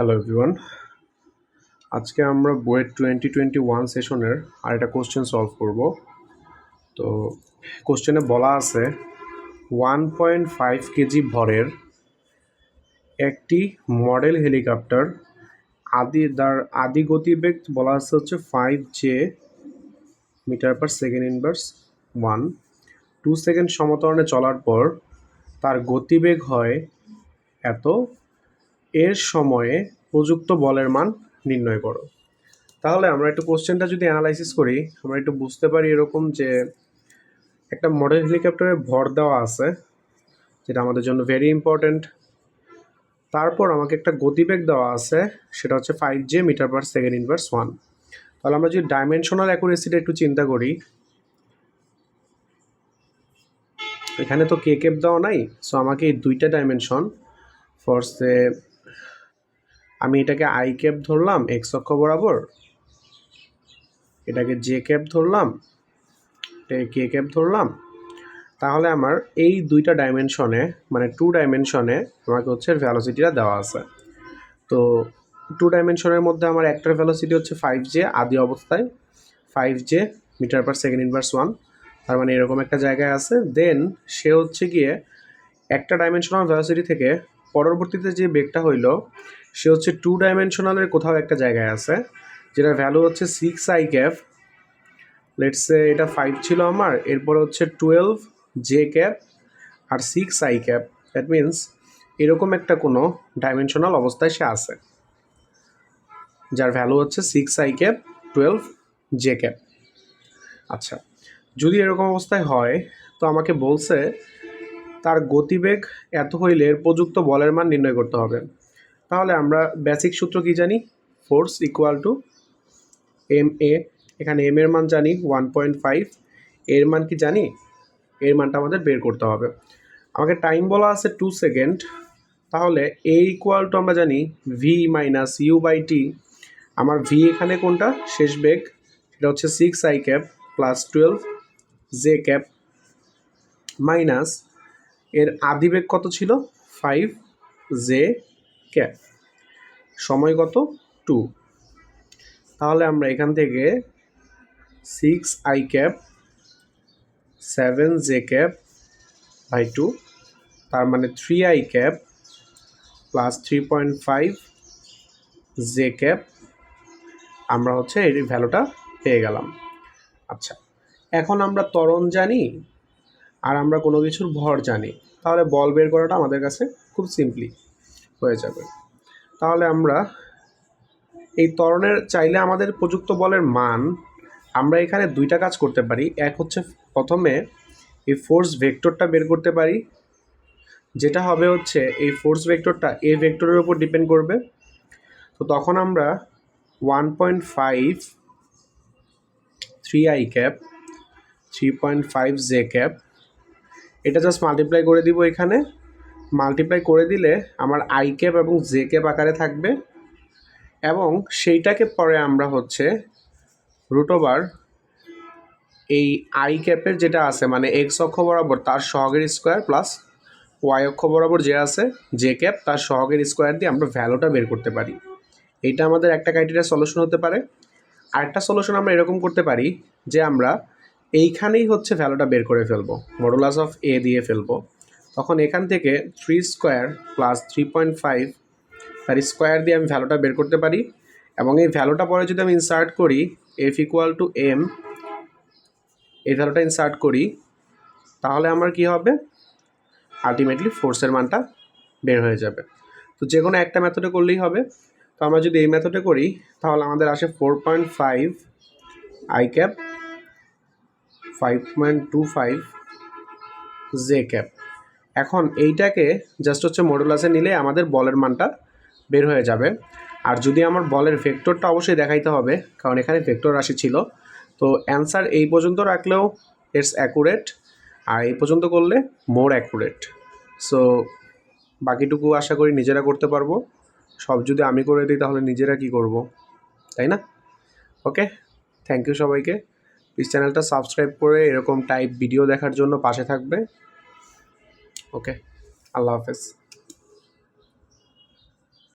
Hello everyone আজকে আমরা বইয়ের টোয়েন্টি টোয়েন্টি ওয়ান সেশনের আর একটা কোশ্চেন সলভ করব। তো কোশ্চেনে বলা আছে ওয়ান পয়েন্ট ফাইভ কেজি ভরের একটি মডেল হেলিকপ্টার আদি তার আদি গতিবেগ বলা আছে হচ্ছে five J metre per second inverse one two second সমতরণে চলার পর তার গতিবেগ হয় এত এর সময়ে প্রযুক্ত বলের মান নির্ণয় করো। তাহলে আমরা একটু কোশ্চেনটা যদি অ্যানালাইসিস করি, আমরা একটু বুঝতে পারি এরকম যে একটা মডেল হেলিকপ্টারে ভর দেওয়া আছে, যেটা আমাদের জন্য ভেরি ইম্পর্ট্যান্ট তারপর আমাকে একটা গতিবেগ দেওয়া আছে, সেটা হচ্ছে five J metre per second inverse one তাহলে আমরা যদি ডাইমেনশনাল অ্যাকুরেসিটা একটু চিন্তা করি, এখানে তো কে কেপ দেওয়া নাই সো আমাকে এই দুইটা ডাইমেনশন ফর্সে আমি এটাকে আই ক্যাপ ধরলাম এক্স অক্ষ বরাবর। এটাকে জে ক্যাপ ধরলাম, এটাকে কে ক্যাপ ধরলাম। তাহলে আমার এই দুইটা ডাইমেনশনে মানে টু ডাইমেনশনে আমাকে হচ্ছে ভ্যালোসিটিটা দেওয়া আছে। তো টু ডাইমেনশনের মধ্যে আমার একটার ভ্যালোসিটি হচ্ছে ফাইভ জে আদি অবস্থায় five J metre per second inverse one তার মানে এরকম একটা জায়গায় আছে। দেন সে হচ্ছে গিয়ে একটা ডাইমেনশনাল ভ্যালোসিটি থেকে পরবর্তীতে যে বেগটা হইল সে হচ্ছে টু ডাইমেনশনালের কোথাও একটা জায়গায় আছে, যেটার ভ্যালু হচ্ছে সিক্স আই ক্যাপ লেটসে এটা ফাইভ ছিল আমার, এরপর হচ্ছে twelve J cap R six I cap that means এরকম একটা কোনো ডাইমেনশনাল অবস্থায় সে আছে, যার ভ্যালু হচ্ছে six I cap twelve J cap আচ্ছা যদি এরকম অবস্থায় হয়, তো আমাকে বলছে তার গতিবেগ এত হইলে এর প্রযুক্ত বলের মান নির্ণয় করতে হবে। তাহলে আমরা বেসিক সূত্র কি জানি? Force equal to M A এখানে এম এর মান জানি ওয়ান পয়েন্ট ফাইভ এর মান কি জানি? এর মানটা আমাদের বের করতে হবে। আমাকে টাইম বলা আছে টু সেকেন্ড তাহলে এ ইকুয়াল টু আমরা জানি V minus U by T আমার ভি এখানে কোনটা? শেষ বেগ, সেটা হচ্ছে six I cap plus twelve J cap minus এর আদি বেগ কত ছিল? ফাইভ জে ক্যাপ সময় কত টু। তাহলে আমরা এখান থেকে six I cap seven J cap by two তার মানে three I cap plus three point five J cap আমরা হচ্ছে এর ভ্যালুটা পেয়ে গেলাম। আচ্ছা এখন আমরা ত্বরণ জানি আর আমরা কোনো কিছুর ভর জানি। তাহলে বল বের করাটা আমাদের কাছে খুব সিম্পলি হয়ে যাবে। তাহলে আমরা এই ত্বরণের চাইলে আমাদের প্রযুক্ত বলের মান আমরা এখানে দুইটা কাজ করতে পারি। এক হচ্ছে প্রথমে এই ফোর্স ভেক্টরটা বের করতে পারি, যেটা হবে হচ্ছে এই ফোর্স ভেক্টরটা এ ভেক্টরের উপর ডিপেন্ড করবে। তো তখন আমরা one point five three I cap three point five J cap এটা জাস্ট মাল্টিপ্লাই করে দিব এখানে। মাল্টিপ্লাই করে দিলে আমার আই ক্যাপ এবং জে ক্যাপ আকারে থাকবে। এবং সেইটাকে পরে আমরা হচ্ছে রুট ওভার এই আই ক্যাপের যেটা আছে মানে এক্স অক্ষ বরাবর তার সহগের স্কোয়ার প্লাস ওয়াই অক্ষ বরাবর যে আছে জে ক্যাপ তার সহগের স্কোয়ার দিয়ে আমরা ভ্যালুটা বের করতে পারি। এটা আমাদের একটা ক্রাইটেরিয়া সলিউশন হতে পারে। আরেকটা সলিউশন আমরা এরকম করতে পারি যে আমরা এইখানেই হচ্ছে ভ্যালুটা বের করে ফেলব। মডুলাস অফ এ দিয়ে ফেলব। তখন এখান থেকে three square plus three point five তার স্কোয়ার দিয়ে আমি ভ্যালুটা বের করতে পারি এবং এই ভ্যালুটা পরে যদি আমি ইনসার্ট করি এফ ইকুয়াল টু এম এই ভ্যালুটা ইনসার্ট করি, তাহলে আমার কি হবে? আলটিমেটলি ফোর্সের মানটা বের হয়ে যাবে। তো যে কোনো একটা মেথডে করলেই হবে। তো আমরা যদি এই মেথডে করি, তাহলে আমাদের আসে four point five I cap five point two five J cap এখন এইটাকে জাস্ট হচ্ছে মডুলাসে নিলে আমাদের বলের মানটা বের হয়ে যাবে। আর যদি আমার বলের ভেক্টরটা অবশ্যই দেখাইতে হবে, কারণ এখানে ভেক্টর রাশি ছিল। তো অ্যান্সার এই পর্যন্ত রাখলেও ইটস অ্যাকুরেট আর এই পর্যন্ত করলে মোর অ্যাকুরেট সো বাকিটুকু আশা করি নিজেরা করতে পারব। সব যদি আমি করে দিই, তাহলে নিজেরা কি করব? তাই না? ওকে থ্যাংক ইউ সবাইকে। প্লিজ চ্যানেলটা সাবস্ক্রাইব করে এরকম টাইপ ভিডিও দেখার জন্য পাশে থাকবে। ওকে আল্লাহ হাফেজ